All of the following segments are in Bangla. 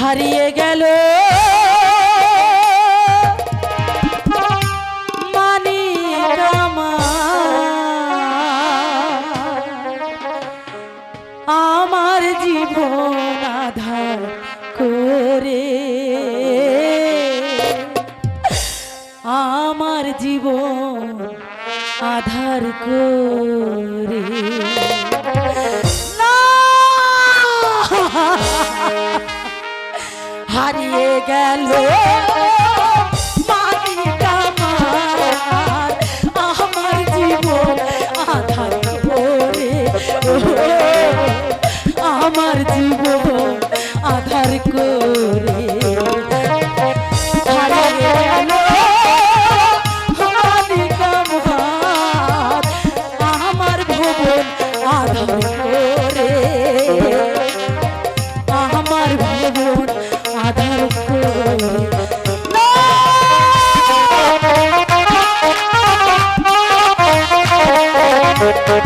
হারিয়ে গেল। আমার জীবন আধার করে। আমার জীবন আধার করে। গেল। Oh,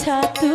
ছাতু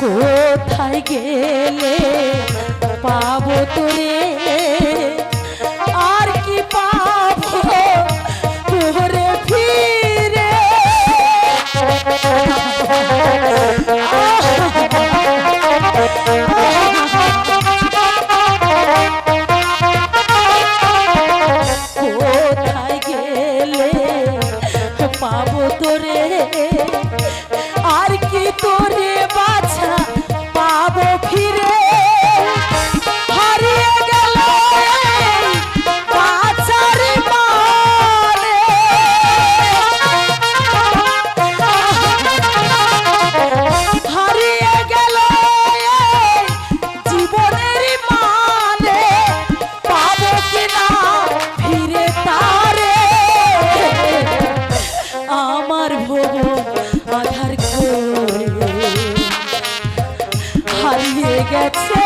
কোথায় গেলে পাবো তোরে? হারিয়ে গেছে।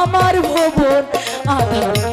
আমার ভবন আধার